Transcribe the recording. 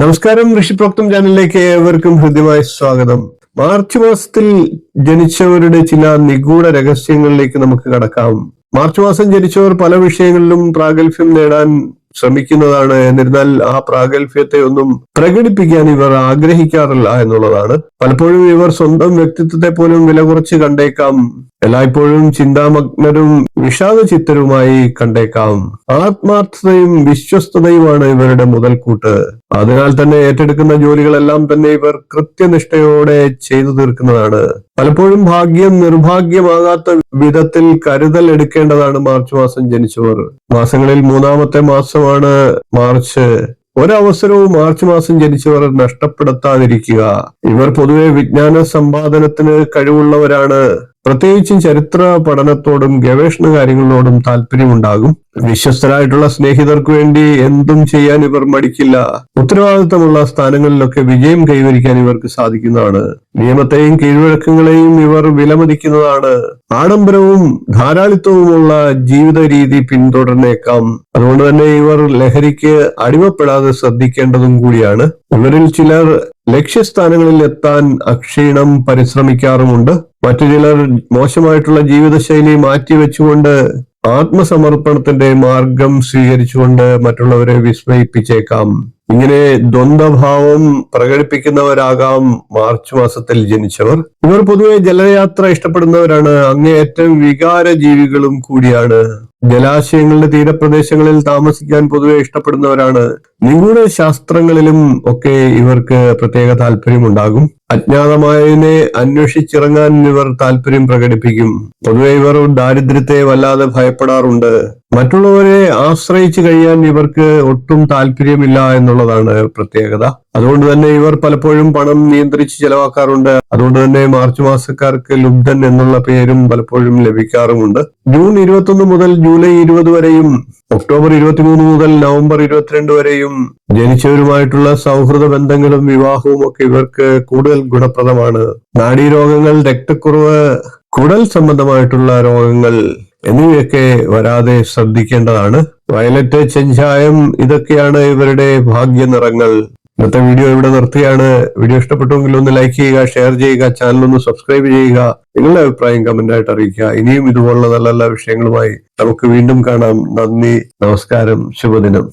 നമസ്കാരം ഋഷിപ്രോക്തം ചാനലിലേക്ക് ഏവർക്കും ഹൃദ്യമായ സ്വാഗതം. മാർച്ച് മാസത്തിൽ ജനിച്ചവരുടെ ചില നിഗൂഢ രഹസ്യങ്ങളിലേക്ക് നമുക്ക് കടക്കാം. മാർച്ച് മാസം ജനിച്ചവർ പല വിഷയങ്ങളിലും പ്രാഗൽഭ്യം നേടാൻ ശ്രമിക്കുന്നതാണ്. എന്നിരുന്നാൽ ആ പ്രാഗൽഭ്യത്തെ ഒന്നും പ്രകടിപ്പിക്കാൻ ഇവർ ആഗ്രഹിക്കാറില്ല എന്നുള്ളതാണ്. പലപ്പോഴും ഇവർ സ്വന്തം വ്യക്തിത്വത്തെ പോലും വില കുറച്ച് കണ്ടേക്കാം. എല്ലായ്പ്പോഴും ചിന്താമഗ്നരും വിഷാദ ചിത്തരുമായി കണ്ടേക്കാം. ആത്മാർത്ഥതയും വിശ്വസ്തതയുമാണ് ഇവരുടെ മുതൽക്കൂട്ട്. അതിനാൽ തന്നെ ഏറ്റെടുക്കുന്ന ജോലികളെല്ലാം തന്നെ ഇവർ കൃത്യനിഷ്ഠയോടെ ചെയ്തു തീർക്കുന്നതാണ്. പലപ്പോഴും ഭാഗ്യം നിർഭാഗ്യമാകാത്ത വിധത്തിൽ കരുതൽ എടുക്കേണ്ടതാണ് മാർച്ച് മാസം ജനിച്ചവർ. മാസങ്ങളിൽ മൂന്നാമത്തെ മാസമാണ് മാർച്ച്. ഒരവസരവും മാർച്ച് മാസം ജനിച്ചവർ നഷ്ടപ്പെടുത്താതിരിക്കുക. ഇവർ പൊതുവെ വിജ്ഞാന സമ്പാദനത്തിന് കഴിവുള്ളവരാണ്. പ്രത്യേകിച്ചും ചരിത്ര പഠനത്തോടും ഗവേഷണ കാര്യങ്ങളോടും താല്പര്യമുണ്ടാകും. വിശ്വസ്തരായിട്ടുള്ള സ്നേഹിതർക്ക് വേണ്ടി എന്തും ചെയ്യാൻ ഇവർ മടിക്കില്ല. ഉത്തരവാദിത്തമുള്ള സ്ഥാനങ്ങളിലൊക്കെ വിജയം കൈവരിക്കാൻ ഇവർക്ക് സാധിക്കുന്നതാണ്. നിയമത്തെയും കീഴ്വഴക്കങ്ങളെയും ഇവർ വിലമതിക്കുന്നതാണ്. ആഡംബരവും ധാരാളിത്വവുമുള്ള ജീവിത രീതി പിന്തുടർന്നേക്കാം. അതുകൊണ്ട് തന്നെ ഇവർ ലഹരിക്ക് അടിമപ്പെടാതെ ശ്രദ്ധിക്കേണ്ടതും കൂടിയാണ്. ഇവരിൽ ചിലർ ലക്ഷ്യസ്ഥാനങ്ങളിൽ എത്താൻ അക്ഷീണം പരിശ്രമിക്കാറുമുണ്ട്. മറ്റു ചിലർ മോശമായിട്ടുള്ള ജീവിതശൈലി മാറ്റിവെച്ചുകൊണ്ട് ആത്മസമർപ്പണത്തിന്റെ മാർഗം സ്വീകരിച്ചുകൊണ്ട് മറ്റുള്ളവരെ വിസ്മയിപ്പിച്ചേക്കാം. ഇങ്ങനെ ദ്വന്ദ്ഭാവം പ്രകടിപ്പിക്കുന്നവരാകാം മാർച്ച് മാസത്തിൽ ജനിച്ചവർ. ഇവർ പൊതുവെ ജലയാത്ര ഇഷ്ടപ്പെടുന്നവരാണ്. അങ്ങേയറ്റം വികാര ജീവികളും കൂടിയാണ്. ജലാശയങ്ങളുടെ തീരപ്രദേശങ്ങളിൽ താമസിക്കാൻ പൊതുവെ ഇഷ്ടപ്പെടുന്നവരാണ്. നിങ്ങളുടെ ശാസ്ത്രങ്ങളിലും ഒക്കെ ഇവർക്ക് പ്രത്യേക താല്പര്യമുണ്ടാകും. അജ്ഞാതമായതിനെ അന്വേഷിച്ചിറങ്ങാൻ ഇവർ താല്പര്യം പ്രകടിപ്പിക്കും. പൊതുവെ ഇവർ ദാരിദ്ര്യത്തെ വല്ലാതെ ഭയപ്പെടാറുണ്ട്. മറ്റുള്ളവരെ ആശ്രയിച്ചു കഴിയാൻ ഇവർക്ക് ഒട്ടും താല്പര്യമില്ല എന്നുള്ളതാണ് പ്രത്യേകത. അതുകൊണ്ട് തന്നെ ഇവർ പലപ്പോഴും പണം നിയന്ത്രിച്ച് ചെലവാക്കാറുണ്ട്. അതുകൊണ്ട് തന്നെ മാർച്ച് മാസക്കാർക്ക് ലുബ്ധൻ എന്നുള്ള പേരും പലപ്പോഴും ലഭിക്കാറുമുണ്ട്. ജൂൺ ഇരുപത്തൊന്ന് മുതൽ ജൂലൈ ഇരുപത് വരെയും ഒക്ടോബർ ഇരുപത്തിമൂന്ന് മുതൽ നവംബർ ഇരുപത്തിരണ്ട് വരെയും ജനിച്ചവരുമായിട്ടുള്ള സൗഹൃദ ബന്ധങ്ങളും വിവാഹവും ഒക്കെ ഇവർക്ക് കൂടുതൽ ഗുണപ്രദമാണ്. നാഡീരോഗങ്ങൾ രക്തക്കുറവ് കുടൽ സംബന്ധമായിട്ടുള്ള രോഗങ്ങൾ എന്നിവയൊക്കെ വരാതെ ശ്രദ്ധിക്കേണ്ടതാണ്. വയലറ്റ് ചെഞ്ചായം ഇതൊക്കെയാണ് ഇവരുടെ ഭാഗ്യ നിറങ്ങൾ ഇന്നത്തെ വീഡിയോ ഇവിടെ നിർത്തുകയാണ് വീഡിയോ ഇഷ്ടപ്പെട്ടുവെങ്കിൽ ഒന്ന് ലൈക്ക് ചെയ്യുക ഷെയർ ചെയ്യുക ചാനൽ ഒന്ന് സബ്സ്ക്രൈബ് ചെയ്യുക. നിങ്ങളുടെ അഭിപ്രായം കമന്റ് ആയിട്ട് അറിയിക്കുക. ഇനിയും ഇതുപോലുള്ള നല്ല നല്ല വിഷയങ്ങളുമായി നമുക്ക് വീണ്ടും കാണാം. നന്ദി നമസ്കാരം ശുഭദിനം.